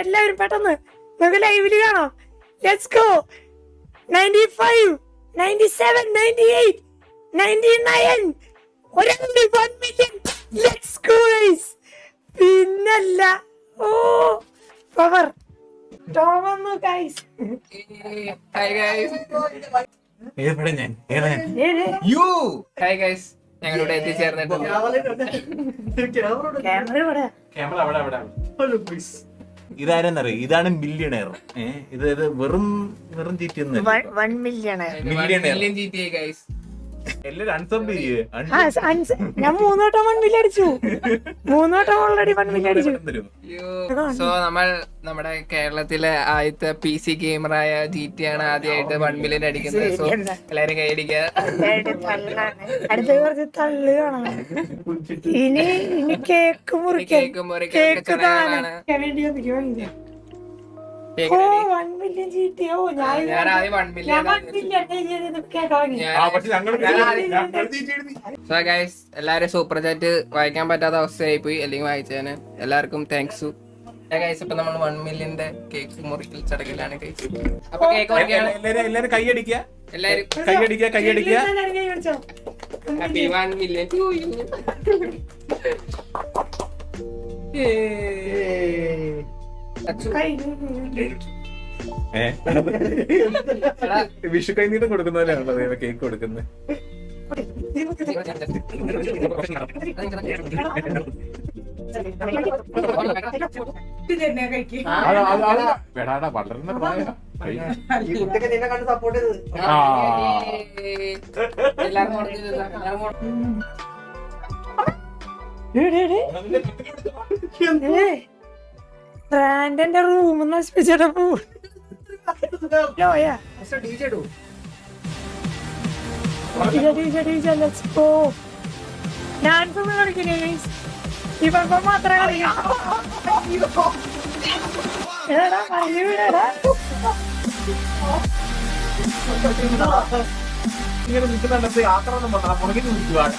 എല്ലാവരും പെട്ടെന്ന് നമുക്ക് ലൈവിൽ കാണാം. Let's go ninety five ninety seven ninety eight ninety nine ഒരാളുടെ one million let's go guys പിന്നല്ല ഓ പവർ ടോമന്നു ഗൈസ് ഹായ് ഗൈസ് ഏതാ ഞാൻ? ഏതാ? ഞാൻ യു ഹായ് ഗൈസ് ഞങ്ങളിവിടെ എത്തിച്ചേർന്നിട്ടുണ്ട്. ക്യാമറ അവിടെ ക്യാമറ അവിടെ. അവിടെ ഇതാരെന്നറിയോ? ഇതാണ് മില്യണയർ ഏഹ് ഇത് വെറും വെറും ചീറ്റിയൊന്നും മില്യണയർ വൺ ഞാൻ മൂന്നോട്ടം വൺ മില്യൺ അടിച്ചു. മൂന്നോട്ടം ഓൾറെഡി വൺ മില്യൺ അടിച്ചു. സോ നമ്മൾ നമ്മുടെ കേരളത്തിലെ ആദ്യത്തെ പി സി ഗെയിമറായ ജി ടി ആണ് ആദ്യമായിട്ട് വൺ മില്യൺ അടിക്കുന്നത്. സോ എല്ലാരും കൈയടിക്കുക അടുത്ത കുറച്ച് തള്ളു കാണണം. ഇനി ഇനി കേക്ക് മുറിക്കാൻ. കേക്ക് മുറിക്കാൻ എല്ലാരും സൂപ്പർ ചാറ്റ് വായിക്കാൻ പറ്റാത്ത അവസ്ഥയായി പോയി അല്ലെങ്കിൽ വായിച്ചതിന് എല്ലാവർക്കും താങ്ക്സ് ഗൈസ് ഇപ്പൊ നമ്മൾ വൺ മില്യന്റെ കേക്ക് മുറിക്കൽ ചടങ്ങിലാണ് ഗൈസ് അപ്പൊ കേക്ക് മുറിക്കാണ് എല്ലാരും എല്ലാരും കൈയടിക്കുക എല്ലാരും കൈയടിക്കുക കൈയടിക്കുക ഹാപ്പി വൺ വിഷു കൈനീട്ടം കൊടുക്കുന്ന. പോലെയാണല്ലോ കേക്ക് കൊടുക്കുന്നത് വേടാടാ വളർന്ന പ്രായം. സപ്പോർട്ട് ചെയ്തത് ബ്രാൻഡന്റെ റൂം നശിപ്പിച്ചിട്ട് പോ ഡാൻസ് ഒന്നും കളിക്കില്ലേ guys? ഇവർക്ക് മാത്രം കളിക്കാം. എടാ വിടടാ ഇങ്ങനെ നിൽക്കുന്നുണ്ട് യാത്ര ഒന്നും പറഞ്ഞ പുറകിൽ നിൽക്കുവാണ്